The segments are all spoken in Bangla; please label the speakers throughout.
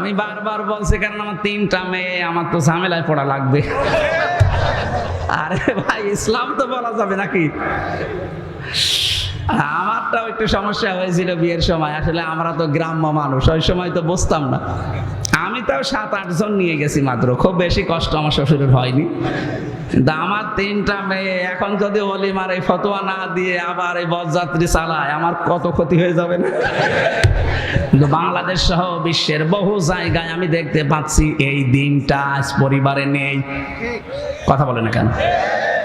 Speaker 1: আমি বারবার বলছি কারণ আমার তিনটা মেয়ে, আমার তো ঝামেলায় পড়া লাগবে। আরে ভাই, ইসলাম তো বলা যাবে নাকি? আমারটাও একটু সমস্যা হয়েছিল বিয়ের সময়। আসলে আমরা তো গ্রাম্য মানুষ, ওই সময় তো বুঝতাম না। তাও সাত আটজন নিয়ে গেছি মাত্র। খুব বেশি কষ্ট আমার শ্বশুরের হয়নি। আমার তিনটা মেয়ে, এখন যদি অলিমার এই ফতোয়া না দিয়ে আবার এই বরযাত্রী চালায়, আমার কত ক্ষতি হয়ে যাবে না? বাংলাদেশ সহ বিশ্বের বহু জায়গায় আমি দেখতে পাচ্ছি, এই দিনটা পরিবারে নেই। কথা বলে না কেন?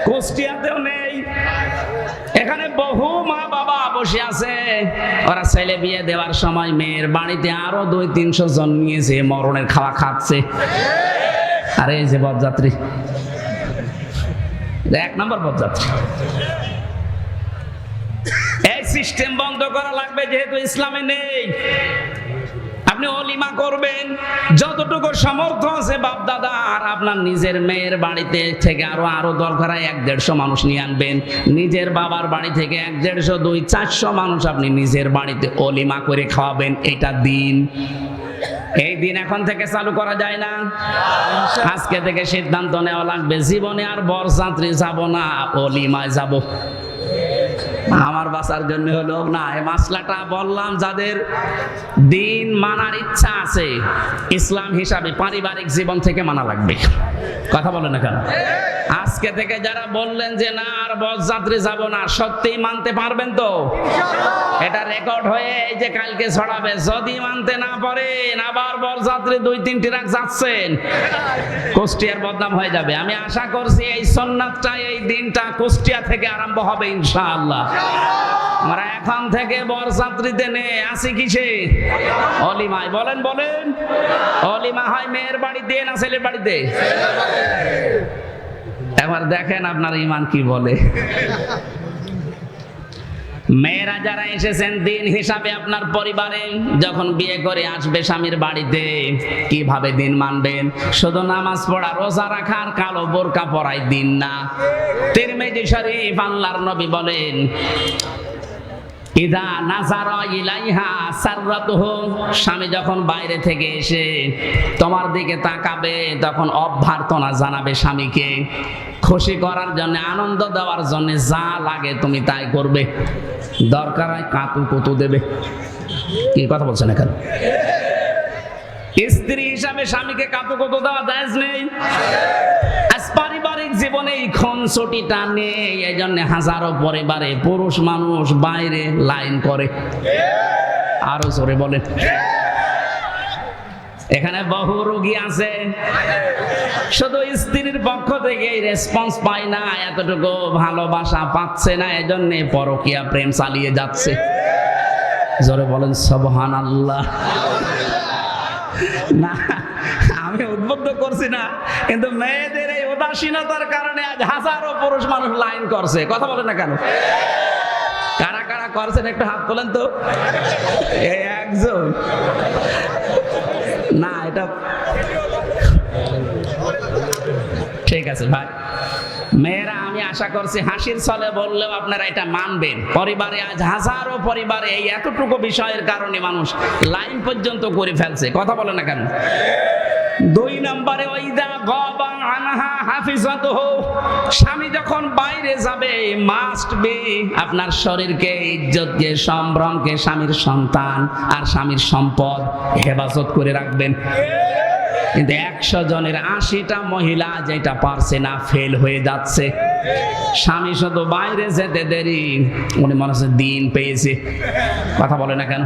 Speaker 1: কুষ্টিয়াতেও নেই। এখানে বহু বাবা বসে আছে। ওরা ছেলে বিয়ে দেওয়ার সময় মেয়ের বাড়িতে আরও দুই তিনশো জন নিয়েছে, মরণের খাওয়া খাচ্ছে। আরে এই যে পদযাত্রী এক নম্বর পদযাত্রী এই সিস্টেম বন্ধ করা লাগবে, যেহেতু ইসলামে নেই। আপনি অলিমা করবেন। যতটুকু সামর্থ্য আছে বাপ দাদা আর আপনার নিজের মেয়ের বাড়িতে থেকে আরও আরও দরকার হয় এক দেড়শো মানুষ নিয়ে আনবেন। নিজের বাবার বাড়ি থেকে এক দেড়শো, দুই, চারশো মানুষ আপনি নিজের বাড়িতে অলিমা করে খাওয়াবেন। এটা দিন। এই দিন এখন থেকে চালু করা যায় না। আজকে থেকে সিদ্ধান্ত নেওয়া লাগবে। জীবনে আর বর বরযাত্রী যাব না, অলিমায় যাব। আমার বাসার জন্য হলো না। এই মাসলাটা বললাম যাদের দিন মানার ইচ্ছা আছে ইসলাম হিসাবে পারিবারিক জীবন থেকে মানা লাগবে। কথা বলে না কেন? আজকে থেকে যারা বললেন যে না আর বরযাত্রী যাব না সত্যি মানতে পারবেন তো? এটা রেকর্ড হয়ে এই যে কালকে ছড়াবে। যদি মানতে না পারেন আবার বরযাত্রী দুই তিনটি রাখ যাচ্ছেন কুষ্টিয়ার বদনাম হয়ে যাবে। আমি আশা করছি এই সন্ন্যাতটা এই দিনটা কুষ্টিয়া থেকে আরম্ভ হবে ইনশাআল্লাহ। আমরা এখন থেকে বরযাত্রীতে নে আসি কিসে? অলিমায়। বলেন বলেন। অলিমা হয় মেয়ের বাড়িতে না ছেলের বাড়িতে? এবার দেখেন আপনার ইমান কি বলে। মেয়েরা যারা এসেছেন, দিন হিসাবে আপনার পরিবারে যখন বিয়ে করে আসবে স্বামীর বাড়িতে, কীভাবে দিন মানবেন? শুধু নামাজ পড়া, রোজা রাখার কালো বোরকা পরাই দিন না। তিরমিজি শরীফ আল্লাহর নবী বলেন, ইদা নাজারা ইলাইহা সাররাতুহু। স্বামী যখন বাইরে থেকে এসে তোমার দিকে তাকাবে, তখন অভ্যর্থনা জানাবে স্বামীকে। খুশি করার জন্য, আনন্দ দেওয়ার জন্য যা লাগে তুমি তাই করবে। দরকার হয় কাতু কুতু দেবে। কি কথা বলছেন এখন? স্ত্রী হিসাবে স্বামীকে কাতু কুতু দেওয়া জায়েজ নেই। পারিবারিক জীবনে খুনসুটিটা নেই এই জন্য হাজারো পরিবারে পুরুষ মানুষ বাইরে লাইন করে। আরও জোরে বলেন। এখানে বহু রোগী আছে। শুধু স্ত্রীর পক্ষ থেকে রেসপন্স পায় না, এতটুকু ভালোবাসা পাচ্ছে না, এজন্য পরকিয়া প্রেম চালিয়ে যাচ্ছে। জোরে বলেন সবহান আল্লাহ না, আমি উদ্বুদ্ধ করছি না, কিন্তু মেয়েদের এই উদাসীনতার কারণে আজ হাজারো পুরুষ মানুষ লাইন করছে। কথা বলে না কেন? কারা কারা করছেন, একটু হাত তোলেন তো। একজন। ঠিক আছে ভাই। মেয়েরা, আমি আশা করছি হাসির ছলে বললেও আপনারা এটা মানবেন। পরিবারে আজ হাজারো পরিবারে এই এতটুকু বিষয়ের কারণে মানুষ লাইন পর্যন্ত করে ফেলছে। কথা বলে না কেন? দুই নম্বরে, ওইদা গবা আনহা হাফিজাতুহু। স্বামী যখন বাইরে যাবে মাস্ট বি আপনার শরীরকে, ইজ্জতকে, সম্ভ্রমকে, স্বামীর সন্তান আর স্বামীর সম্পদ হেফাজত করে রাখবেন। কিন্তু একশো জনের আশিটা মহিলা যেটা পারছে না ফেল হয়ে যাচ্ছে। স্বামী শুধু বাইরে যেতে দেরি, উনি মনে হচ্ছে দিন পেয়েছে। কথা বলে না কেন?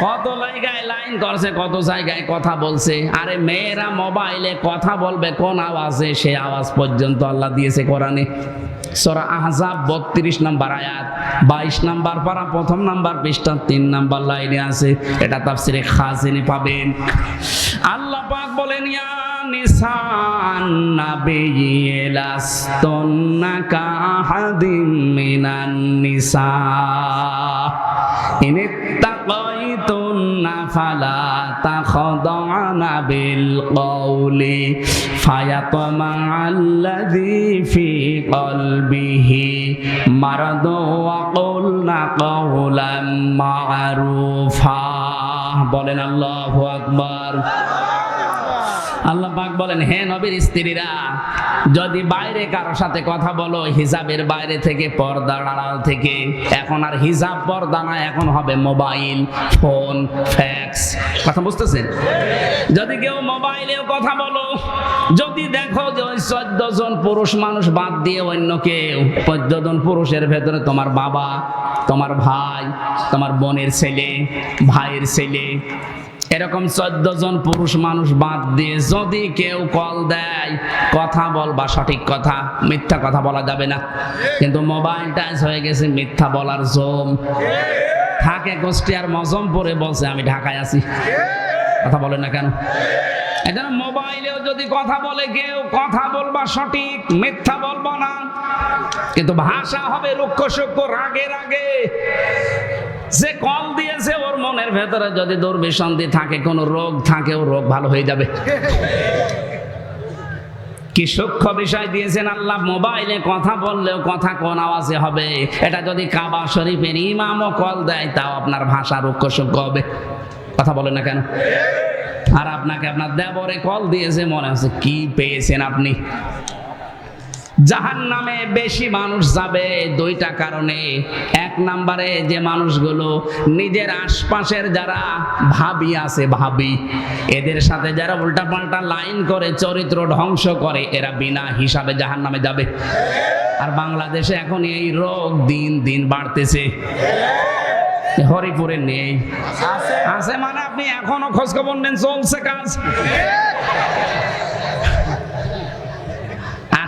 Speaker 1: কত জায়গায় লাইন করছে, কত জায়গায় কথা বলছে। আরে মেয়েরা মোবাইলে কথা বলবে, কোন আওয়াজে? সে আওয়াজ পর্যন্ত আল্লাহ দিয়েছে কোরআনে। সরা আহজাব বত্রিশ নাম্বার আয়াত, বাইশ নাম্বার পারা, প্রথম নাম্বার পৃষ্ঠা, তিন নাম্বার লাইনে আছে। এটা তাফসিরে খাজিনে পাবেন। আল্লাহ পাক বলেন, ইয়া নিসান নাবিয়্যি লাস্তুন্না কাহাদিম মিনান নিসা। ইন ইত্তাকাইতুন্না تخضعن بالقول فيطمع الذي في قلبه ফি কলবিহি قولا معروفا বলেন আল্লাহ আকবার আল্লাহ পাক বলেন, হে নবীর স্ত্রীরা, যদি বাইরে কারোর সাথে কথা বলো হিসাবের বাইরে থেকে পর্দা আড়াল থেকে, এখন আর হিসাব পর্দা না, এখন হবে মোবাইল, ফোন, ফ্যাক্স। কথা বুঝতেছেন? যদি কেউ মোবাইলেও কথা বলো, যদি দেখো যে ওই চোদ্দ জন পুরুষ মানুষ বাদ দিয়ে অন্য কেউ, চোদ্দ জন পুরুষের ভেতরে তোমার বাবা, তোমার ভাই, তোমার বোনের ছেলে, ভাইয়ের ছেলে এরকম চোদ্দ জন পুরুষ মানুষ বাদ দিয়ে যদি কেউ কল দেয়, কথা বলবা সঠিক কথা, মিথ্যা কথা বলা যাবে না। কিন্তু মোবাইল টাচ হয়ে গেছে, মিথ্যা বলার জম। থাকে গোষ্ঠী আর মজম পরে বলছে, আমি ঢাকায় আছি। কথা বলে না কেন? এজন্য মোবাইলেও যদি কথা বলে, কেউ কথা বলবা সঠিক, মিথ্যা বলবা না। কিন্তু ভাষা হবে রুক্ষ রাগে রাগে। যে কল দিয়েছে, ওর মনের ভেতরে যদি দুর্বিসন্ধি থাকে, কোনো রোগ থাকে ও রোগ ভালো হয়ে যাবে। কি সূক্ষ্ম বিষয় দিয়েছেন আল্লাহ? মোবাইলে কথা বললেও কথা কোন আওয়াজে হবে? এটা যদি কাবা শরীফের ইমামও কল দেয়, তাও আপনার ভাষা রুক্ষ সূক্ষ্ম হবে। কথা বলেন না কেন? আর আপনাকে আপনার দেবরে কল দিয়েছে, মনে হচ্ছে কি পেয়েছেন আপনি? জাহান নামে বেশি মানুষ যাবে দুইটা কারণে। এক নম্বরে যে মানুষগুলো নিজের আশপাশের যারা ভাবি আছে ভাবি এদের সাথে যারা উল্টাপাল্টা লাইন করে চরিত্র ধ্বংস করে এরা বিনা হিসাবে জাহান নামে যাবে। আর বাংলাদেশে এখন এই রোগ দিন দিন বাড়তেছে। হরিপুরে নেই। আছে। মানে আপনি এখনও খোঁজ খবর নেন চলছে কাজ।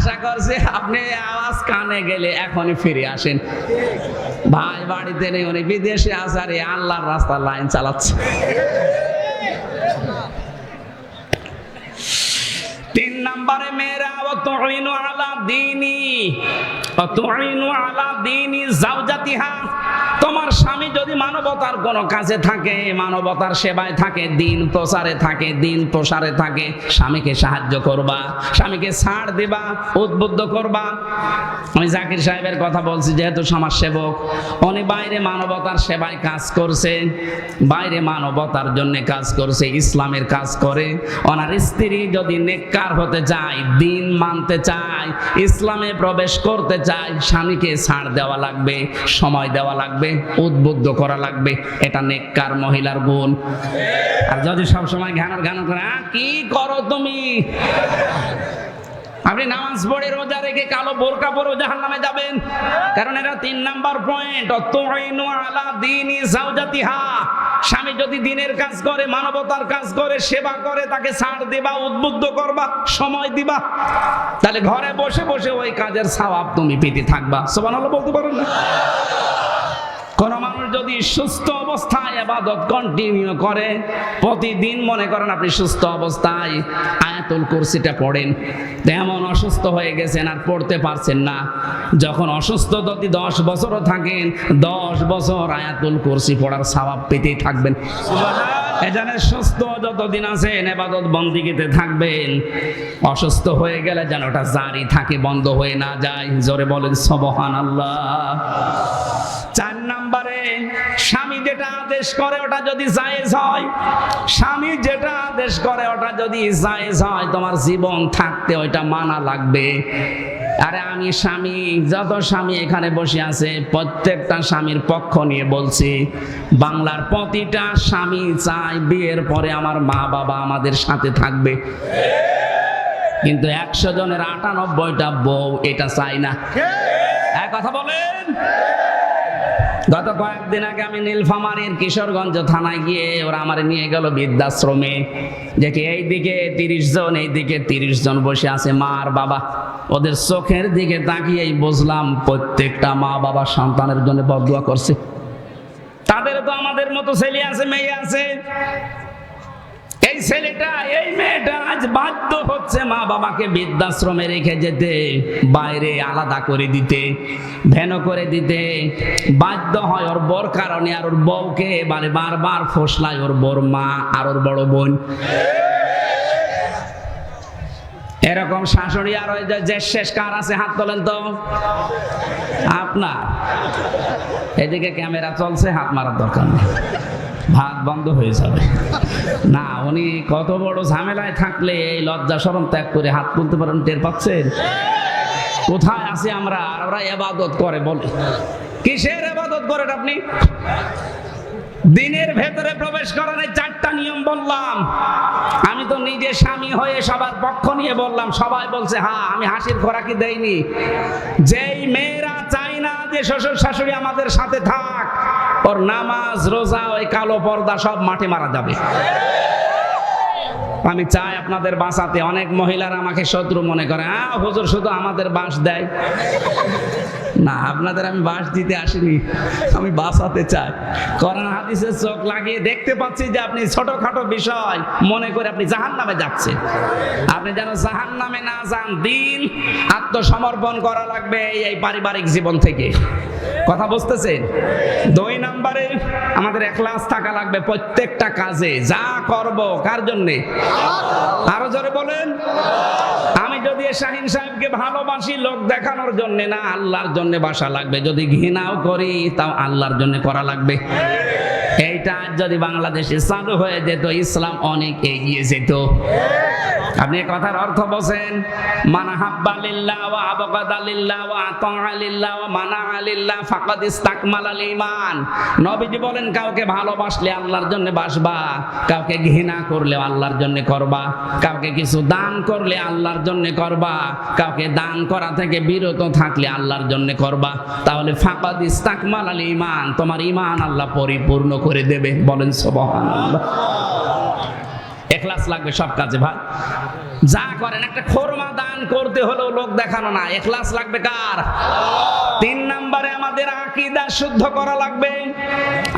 Speaker 1: আশা করছি আপনি আওয়াজ কানে গেলে এখনই ফিরে আসেন। ভাই বাড়িতে নেই, উনি বিদেশে আসারে আল্লাহর রাস্তা লাইন চালাচ্ছে। তিন নম্বরে মেয়েরা অতুইনু আলা দিনি অতুইনু আলা দিনি জাওজাতিহা। তোমার স্বামী যদি মানবতার কোনো কাজে থাকে, মানবতার সেবায় থাকে, দিন প্রচারে থাকে, দিন প্রসারে থাকে, স্বামীকে সাহায্য করবা, স্বামীকে ছাড় দিবা, উদ্বুদ্ধ করবা। আমি জাকির সাহেবের কথা বলছি, যেহেতু সমাজ সেবক উনি বাইরে মানবতার সেবায় কাজ করছে, বাইরে মানবতার জন্য কাজ করছে, ইসলামের কাজ করে। ওনার স্ত্রী যদি নেককার হতে চায়, দিন মানতে চায়, ইসলামে প্রবেশ করতে চায়, স্বামীকে ছাড় দেওয়া লাগবে, সময় দেওয়া লাগবে উদ্বুদ্ধ করা লাগবে। এটা নেককার মহিলার গুণ। আর যদি সবসময় ঘানার ঘানা করে "আহ, কি করো তুমি? আপনি নামাজ পড়ে রোজা রেখে কালো বোরকা পরে জাহান নামে যাবেন। কারণ এটা তিন নাম্বার পয়েন্ট আলা দিনি জাওজাতিহা স্বামী যদি দিনের কাজ করে মানবতার কাজ করে সেবা করে তাকে ছাড় দিবা উদ্বুদ্ধ করবা সময় দিবা তাহলে ঘরে বসে বসে ওই কাজের সওয়াব তুমি পেতে থাকবা। সুবহানাল্লাহ বলতে পারেন না? যদি সুস্থ অবস্থায় আবাদত কন্টিনিউ করে প্রতিদিন মনে করেন আপনি সুস্থ অবস্থায় আয়াতুল কুরসিটা পড়েন তেমন অসুস্থ হয়ে গেছেন আর পড়তে পারছেন না। যখন অসুস্থ যদি দশ বছরও থাকেন দশ বছর আয়াতুল কুরসি পড়ার স্বভাব পেতেই থাকবেন। এখানে সুস্থ যতদিন আছেন এবাদত বন্দিগিতে থাকবেন। অসুস্থ হয়ে গেলে যেন ওটা জারি থাকে বন্ধ হয়ে না যায়। জোরে বলেন সবহান আল্লাহ যেটা আদেশ করে ওটা যদি জায়েজ হয় স্বামী যেটা আদেশ করে ওটা যদি জায়েজ হয় তোমার জীবন থাকতে ওইটা মানা লাগবে। আরে আমি স্বামী যত স্বামী এখানে বসে আছে প্রত্যেকটা স্বামীর পক্ষ নিয়ে বলছি বাংলার প্রতিটা স্বামী চাই বিয়ের পরে আমার মা বাবা আমাদের সাথে থাকবে। কিন্তু একশো জনের আটানব্বইটা বউ এটা চাই না। এক কথা বলেন। গত কয়েকদিন আগে আমি নীলফামারীর কিশোরগঞ্জ থানায় গিয়ে ওরা আমার নিয়ে গেল বৃদ্ধাশ্রমে। দেখি এইদিকে তিরিশ জন, এইদিকে তিরিশ জন বসে আছে মা আর বাবা। ওদের চোখের দিকে তাকিয়েই বুঝলাম প্রত্যেকটা মা বাবা সন্তানের জন্য বদুয়া করছে। তাদের তো আমাদের মতো ছেলে আছে, মেয়ে আছে। এই ছেলেটা, এই মেয়েটা আজ বাধ্য হচ্ছে মা বাবাকে বৃদ্ধাশ্রমে রেখে যেতে, বাইরে আলাদা করে দিতে, ভেন করে দিতে। বাধ্য হয় ওর বর কারণে আর ওর বউকে মানে বারবার ফসলায় ওর বর মা আর ওর বড় বোন। এরকম শাশুড়ি আর ওই যে শেষ কার আছে, হাত তোলেন তো। আপনার। এদিকে ক্যামেরা চলছে, হাত মারার দরকার নেই। ভাত বন্ধ হয়ে যাবে। না, উনি কত বড় ঝামেলায় থাকলে এই লজ্জা শরম ত্যাগ করে হাত তুলতে পারেন, টের পাচ্ছেন? কোথায় আছি আমরা? আর ওরা এবাদত করে বলে। কিসের এবাদত করেন আপনি? দিনের ভেতরে প্রবেশ করার এই চারটা নিয়ম বললাম। আমি তো নিজে স্বামী হয়ে সবার পক্ষ নিয়ে বললাম, সবাই বলছে হ্যাঁ আমি হাসির খোরাকি দেইনি। যেই মেয়েরা চাই না যে শ্বশুর শাশুড়ি আমাদের সাথে থাক ওর নামাজ, রোজা, ওই কালো পর্দা সব মাঠে মারা যাবে। আমি চাই আপনাদের বাঁচাতে। অনেক মহিলারা আমাকে শত্রু মনে করে। হ্যাঁ হুজুর শুধু আমাদের বাঁশ দেয়। না, আপনাদের আমি বাঁশ দিতে আসিনি। আমি বাঁচাতে চাই। কোরআন হাদিসের চোখ লাগিয়ে দেখতে পাচ্ছি যে আপনি ছোটখাটো বিষয় মনে করে আপনি জাহান নামে যাচ্ছেন। আপনি যেন জাহান নামে না যান, দিন আত্মসমর্পণ করা লাগবে এই পারিবারিক জীবন থেকে। কথা বুঝতেছেন দুই নাম্বারে আমাদের একলাস থাকা লাগবে প্রত্যেকটা কাজে, যা করব, কার জন্যে? আরও জোরে বলেন। আমি যদি শাহিন সাহেবকে ভালোবাসি লোক দেখানোর জন্য না, আল্লাহর জন্য বাসা লাগবে। যদি ঘৃণাও করি, তাও আল্লাহর জন্য করা লাগবে। আজ যদি বাংলাদেশে চালু হয়ে যেত, ইসলাম অনেক এগিয়ে যেত। আপনি কথার অর্থ নবীজি বলেন, কাউকে ভালোবাসলে আল্লাহর জন্য বাসবা, কাউকে ঘৃণা করলে আল্লাহর জন্য করবা, কাউকে কিছু দান করলে আল্লাহর জন্য করবা, কাউকে দান করা থেকে বিরত থাকলে আল্লাহর জন্য করবা। তাহলে ফাকাদ ইস্তাকমাল আল ঈমান, তোমার ঈমান আল্লাহ পরিপূর্ণ করে দেবে বলেন সুবহানাল্লাহ। এখলাস লাগবে সব কাজে, ভাই। যা করেন, একটা খোরমা দান করতে হলেও লোক দেখানো না। এখলাস লাগবে কার? তিন নম্বরে আমাদের আকীদা শুদ্ধ করা লাগবে।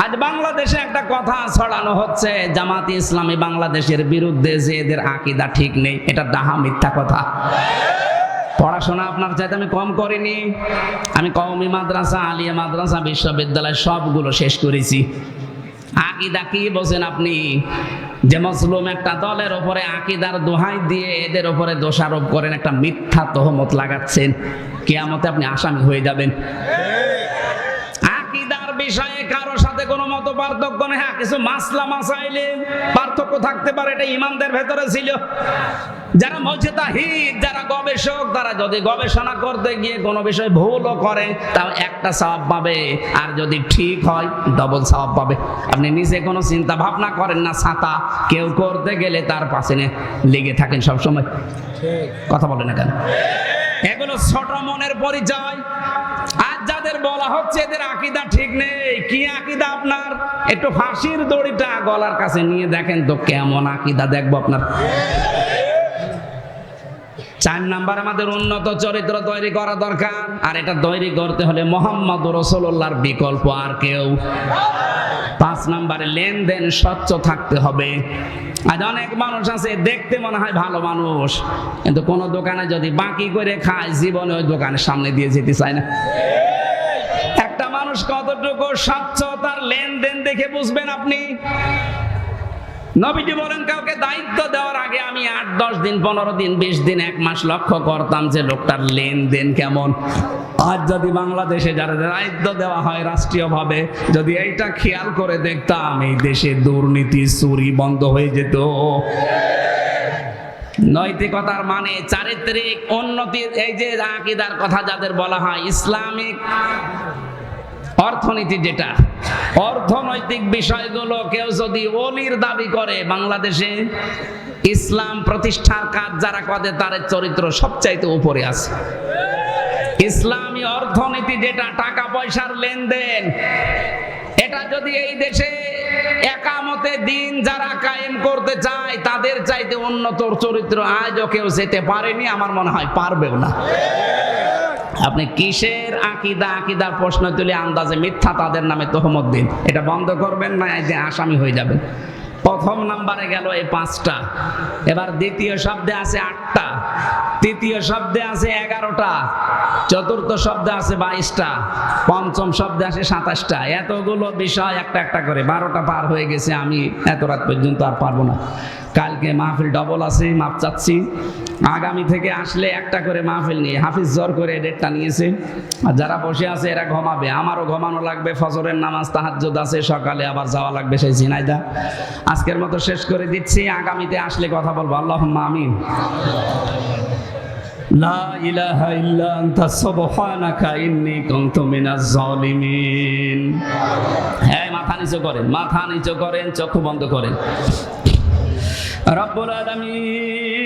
Speaker 1: আজ বাংলাদেশে একটা কথা ছড়ানো হচ্ছে, জামাতি ইসলামী বাংলাদেশের বিরুদ্ধে যে এদের আকীদা ঠিক নেই, এটা ডাহা মিথ্যা কথা। পড়াশোনা আপনার চাইতে আমি কম করিনি। আমি কওমি মাদ্রাসা, আলিয়া মাদ্রাসা, বিশ্ববিদ্যালয়, সবগুলো শেষ করেছি। আকিদা কি বোঝেন আপনি? যে মজলুম একটা দলের ওপরে আকিদার দোহাই দিয়ে এদের ওপরে দোষারোপ করেন, একটা মিথ্যা তহমত লাগাচ্ছেন, কেয়ামতে আপনি আসামি হয়ে যাবেন। বিষয়ে কারও সাথে কোনো মত পার্থক্য নেই। হ্যাঁ কিছু মাসলা মাসাইলে পার্থক্য থাকতে পারে, এটা ইমানদের ভেতরে ছিল। যারা মজেতাহিদ যারা গবেষক তারা যদি গবেষণা করতে গিয়ে কোনো বিষয় ভুলও করে তাও একটা সওয়াব পাবে। আর যদি ঠিক হয় ডবল সওয়াব পাবে। আপনি নিজে কোনো চিন্তা ভাবনা করেন না ছাতা কেউ করতে গেলে তার পাশে লেগে থাকেন সবসময়। কথা বলে না কেন? এগুলো ছোট মনের পরিচয়। আজ যাদের বলা হচ্ছে এদের আকিদা ঠিক নেই কি আকিদা আপনার? একটু ফাঁসির দড়িটা গলার কাছে নিয়ে দেখেন তো কেমন আকিদা দেখব আপনার। চার নাম্বার আমাদের উন্নত চরিত্র তৈরি করা দরকার। আর এটা তৈরি করতে হলে মোহাম্মদ রসোল্লাহর বিকল্প আর কেউ। পাঁচ নাম্বারে লেনদেন স্বচ্ছ থাকতে হবে। আজ অনেক মানুষ আছে, দেখতে মনে হয় ভালো মানুষ। কিন্তু কোন দোকানে যদি বাকি করে খায়, জীবনে ওই দোকানের সামনে দিয়ে যেতে চায় না। একটা মানুষ কতটুকু স্বচ্ছ, তার লেনদেন দেখে বুঝবেন আপনি? নবীজি বলেন, কাউকে দায়িত্ব দেওয়ার আগে আমি আট, দশ দিন, পনেরো দিন, বিশ দিন, এক মাস লক্ষ্য করতাম যে লোকটার লেনদেন কেমন। আজ যদি বাংলাদেশে যারা দায়িত্ব দেওয়া হয় রাষ্ট্রীয়ভাবে, যদি এইটা খেয়াল করে দেখতাম, এই দেশে দুর্নীতি, চুরি বন্ধ হয়ে যেত। নৈতিকতার মানে চারিত্রিক উন্নতির এই যে আকিদার কথা যাদের বলা হয়, ইসলামিক অর্থনীতি যেটা, অর্থনৈতিক বিষয়গুলো কেউ যদি অলির দাবি করে, বাংলাদেশে ইসলাম প্রতিষ্ঠার কাজ যারা করে, তার চরিত্র সবচাইতে উপরে আছে। ইসলামী অর্থনীতি যেটা, টাকা পয়সার লেনদেন, এটা যদি এই দেশে একামতে দিন যারা কায়েম করতে চায়, তাদের চাইতে উন্নত চরিত্র কেউ যেতে পারেনি, আমার মনে হয় পারবেও না। আপনি কিসের আকিদা, আকিদার প্রশ্ন তুলে আন্দাজে মিথ্যা তাদের নামে তহমত দিন? এটা বন্ধ করবেন না যে আসামি হয়ে যাবেন প্রথম নাম্বারে গেল এই পাঁচটা। এবার দ্বিতীয় শব্দে আছে আটটা। তৃতীয় শব্দে আছে এগারোটা। চতুর্থ শব্দে আছে বাইশটা। পঞ্চম শব্দে আছে সাতাশটা। এতগুলো বিষয় একটা একটা করে। বারোটা পার হয়ে গেছে। আমি এত রাত পর্যন্ত আর পারব না। কালকে মাহফিল ডবল আছে, মাপ চাচ্ছি। আগামী থেকে আসলে একটা করে মাহফিল নিয়ে হাফিজ জোর করে ডেটটা নিয়েছে। আর যারা বসে আছে, এরা ঘুমাবে। আমারও ঘুমানো লাগবে, ফজরের নামাজ তাহাজ্জুদ আছে, সকালে আবার যাওয়া লাগবে সেই ঝিনাইদা। আজকের মতো শেষ করে দিচ্ছি। আগামীতে আসলে কথা বলব। আল্লাহ আমিন। লা ইলাহা ইল্লা হ্যাঁ মাথা নিচু করেন, মাথা নিচু করেন, চক্ষু বন্ধ করেন। রব্বুল আলামিন।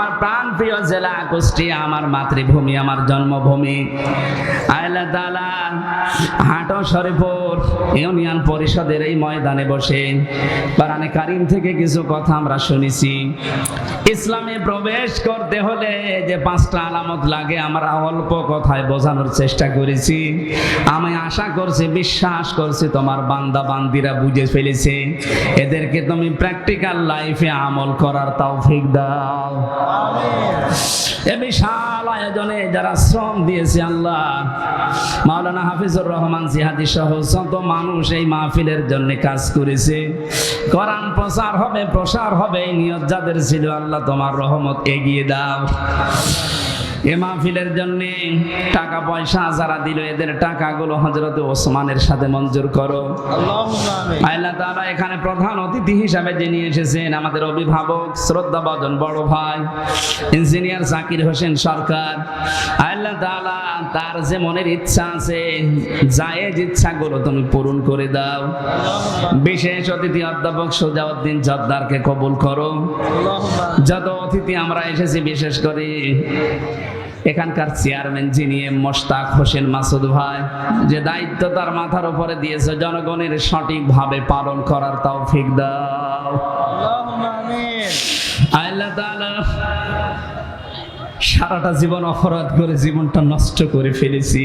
Speaker 1: আমার প্রাণ প্রিয় জেলা কুষ্টিয়া আমার মাতৃভূমি, আমার জন্মভূমি। আল্লাহ তাআলা হাটো শরীফপুর ইউনিয়ন পরিষদের এই ময়দানে বসে কোরআনে কারিম থেকে কিছু কথা আমরা শুনেছি। ইসলামে প্রবেশ করতে হলে যে পাঁচটা আলামত লাগে, আমরা অল্প কথায় বোঝানোর চেষ্টা করেছি। আমি আশা করছি, বিশ্বাস করছি, তোমার বান্দা বান্দিরা বুঝে ফেলেছে। এদেরকে তুমি প্র্যাকটিক্যাল লাইফে আমল করার তৌফিক দাও। এ বিশাল আয়োজনে যারা শ্রম দিয়েছে আল্লাহ, মাওলানা হাফিজুর রহমান জিহাদি সহ শত মানুষ এই মাহফিলের জন্য কাজ করেছে। কোরআন প্রচার হবে, প্রসার হবে, এই নিয়ত যাদের ছিল, আল্লাহ তোমার রহমত এগিয়ে দাও। এ মাহফিলের জন্য টাকা পয়সা যারা দিল এদের টাকাগুলো হজরত ওসমানের সাথে মঞ্জুর করো। আল্লাহ তাআলা এখানে প্রধান অতিথি হিসাবে যিনি এসেছেন আমাদের অভিভাবক শ্রদ্ধা বদন বড় ভাই ইঞ্জিনিয়ার জাকির হোসেন সরকার। আল্লাহ তাআলা তার যে মনের ইচ্ছা আছে জায়েজ ইচ্ছাগুলো তুমি পূরণ করে দাও। বিশেষ অতিথি অধ্যাপক সোজাউদ্দিন জব্দারকে কবুল করো। যত অতিথি আমরা এসেছি বিশেষ করে এখানকার চেয়ারম্যান যিনি মোশতাক হোসেন মাসুদ ভাই যে দায়িত্ব তার মাথার উপরে দিয়েছে জনগণের সঠিকভাবে পালন করার তৌফিক দাও। আল্লাহ তাআলা সারাটা জীবন অপরাধ করে জীবনটা নষ্ট করে ফেলেছি।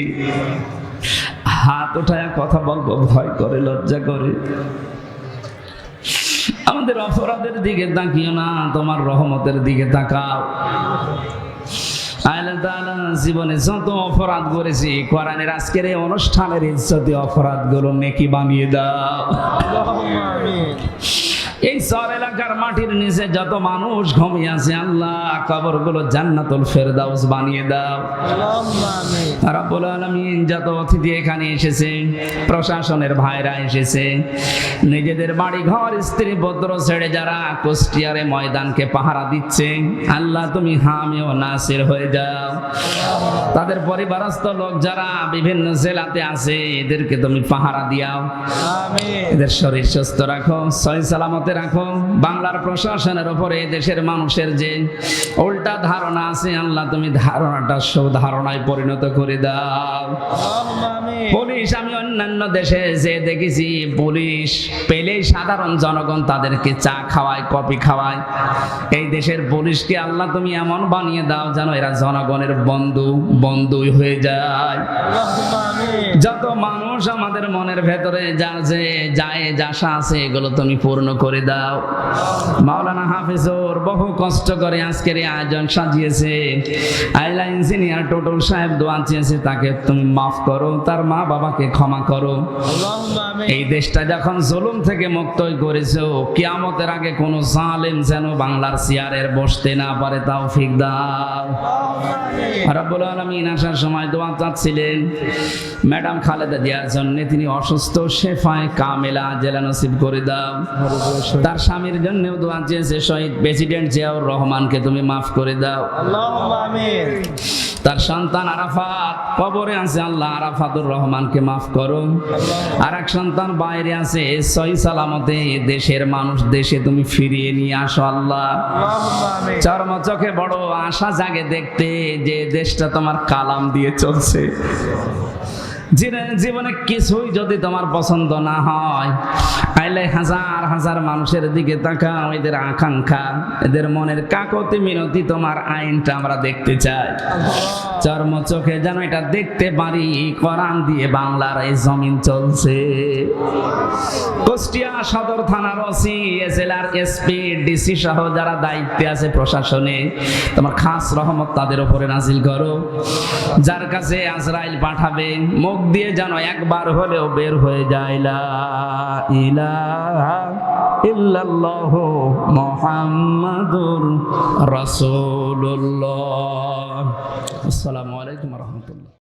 Speaker 1: হাত ওঠায় কথা বলব ভয় করে লজ্জা করে। আমাদের অপরাধের দিকে তাকিও না তোমার রহমতের দিকে তাকাও। জীবনে যত অপরাধ করেছি কোরআনের আজকের এই অনুষ্ঠানের ইজ্জতে অপরাধগুলো নেকি বানিয়ে দাও। এই শহর এলাকার মাটির নিচে যত মানুষ ঘুমিয়ে আছে আল্লাহ কবরগুলো জান্নাতুল ফেরদাউস বানিয়ে দাও। রাব্বুল আলামিন যত অতিথি এখানে এসেছে প্রশাসনের ভাইরা এসেছে নিজেদের বাড়ি ঘর স্ত্রী পুত্র ছেড়ে যারা কুষ্টিয়ারে ময়দানকে পাহারা দিচ্ছে আল্লাহ তুমি হামে ও নাসির হয়ে যাও। তাদের পরিবারস্থ লোক যারা বিভিন্ন জেলাতে আছে এদেরকে তুমি পাহারা দিয়াও। এদের শরীর সুস্থ রাখো সহি সালামতে রাখো। বাংলার প্রশাসনের উপরে দেশের মানুষের যে উল্টা ধারণা আছে আল্লাহ তুমি ধারণাটা সুধারণায় পরিণত করে দাও। পুলিশ আমি অন্যান্য দেশে যে দেখেছি পুলিশ পেলেই সাধারণ জনগণ তাদেরকে চা খাওয়ায় কফি খাওয়ায়। এই দেশের পুলিশকে আল্লাহ তুমি এমন বানিয়ে দাও যেন এরা জনগণের বন্ধু বন্ধুই হয়ে যায়। যত মানুষ আমাদের মনের ভেতরে যা যে যায় আশা আছে এগুলো তুমি পূর্ণ করে দাও। মাওলানা হাফিজুর বহু কষ্ট করে আজকের এই আয়োজন সাজিয়েছে। আইলা ইঞ্জিনিয়ার টোটল সাহেব দোয়া চেয়েছে তাকে তুমি মাফ করো তার মা বাবাকে ক্ষমা করো। এই দেশটা যখন জুলুম থেকে মুক্তই করেছ কিয়ামতের আগে কোনো জালেম যেন বাংলার চেয়ারের বসতে না পারে তাও ফিক দাও রাব্বুল আলামিন আসার সময় দোয়া চাচ্ছিলেন। ম্যাডাম খালেদা জিয়ার জন্য তিনি অসুস্থ শেফায় কামেলা জেলা নসিব করে দাও। তার স্বামীর জন্যও দোয়া চেয়েছে শহীদ প্রেসিডেন্ট জিয়াউর রহমানকে তুমি মাফ করে দাও। তার সন্তান আরাফাত কবরে আছে আল্লাহ আরাফাতুর রহমানকে মাফ করো। আর এক সন্তান বাইরে আছে সহি সালামতে দেশের মানুষ দেশে তুমি ফিরিয়ে নিয়ে আসো আল্লাহ। চর্ম চোখে বড় আশা জাগে দেখতে যে দেশটা তোমার কালাম দিয়ে চলছে। জীবনে- কিছুই যদি তোমার পছন্দ না হয় আইলে হাজার হাজার মানুষের দিকে তাকাও, এদের আকাঙ্ক্ষা, এদের মনের কাকতি মিনতি তোমার আইনটা আমরা দেখতে চাই। চর্ম চোখে যেন এটা দেখতে পারি, কোরআন দিয়ে বাংলার এই জমিন চলছে। কুষ্টিয়া সদর থানার ওসি জেলার এসপি, ডিসি সহ যারা দায়িত্বে আছে প্রশাসনে, তোমার খাস রহমত তাদের উপরে নাজিল করো। যার কাছে আজরাইল পাঠাবে মুখ দিয়ে যেন একবার হলেও বের হয়ে যায় লা ইল্লাল্লাহ আসসালামু আলাইকুম রাহমাতুল্লাহ।